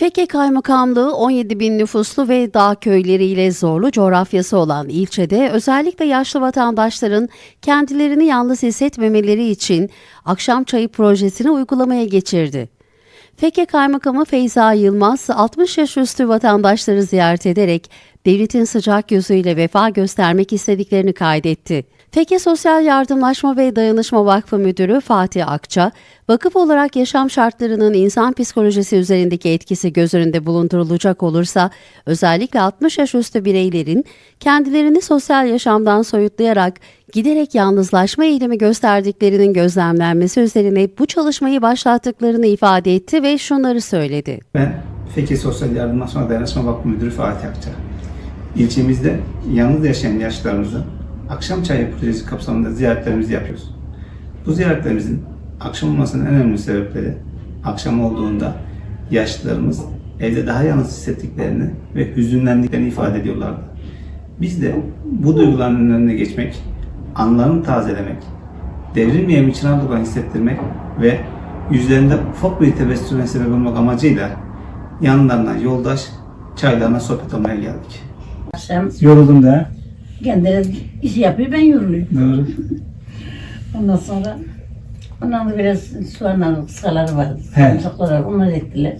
Feke Kaymakamlığı 17 bin nüfuslu ve dağ köyleriyle zorlu coğrafyası olan ilçede özellikle yaşlı vatandaşların kendilerini yalnız hissetmemeleri için akşam çayı projesini uygulamaya geçirdi. Feke Kaymakamı Feyza Yılmaz 60 yaş üstü vatandaşları ziyaret ederek devletin sıcak yüzüyle vefa göstermek istediklerini kaydetti. Feke Sosyal Yardımlaşma ve Dayanışma Vakfı Müdürü Fatih Akça, vakıf olarak yaşam şartlarının insan psikolojisi üzerindeki etkisi göz önünde bulundurulacak olursa, özellikle 60 yaş üstü bireylerin kendilerini sosyal yaşamdan soyutlayarak giderek yalnızlaşma eğilimi gösterdiklerinin gözlemlenmesi üzerine bu çalışmayı başlattıklarını ifade etti ve şunları söyledi. Ben Feke Sosyal Yardımlaşma Dayanışma Vakfı Müdürü Fatih Akça. İlçemizde yalnız yaşayan yaşlılarımızı akşam çayı projesi kapsamında ziyaretlerimizi yapıyoruz. Bu ziyaretlerimizin akşam olmasının en önemli sebepleri akşam olduğunda yaşlılarımız evde daha yalnız hissettiklerini ve hüzünlendiklerini ifade ediyorlardı. Biz de bu duyguların önüne geçmek, anlarını tazelemek, devrilmeyen bir çınar duran hissettirmek ve yüzlerinde ufak bir tebessüme sebep olmak amacıyla yanlarına yoldaş, çaylarına sohbet olmaya geldik. Akşam Yoruldum da. kendileri iş yapıyor, ben yoruluyorum. Doğru. Ondan sonra ondan da biraz soğanlar, kıskaları var. He. Onları ektiler.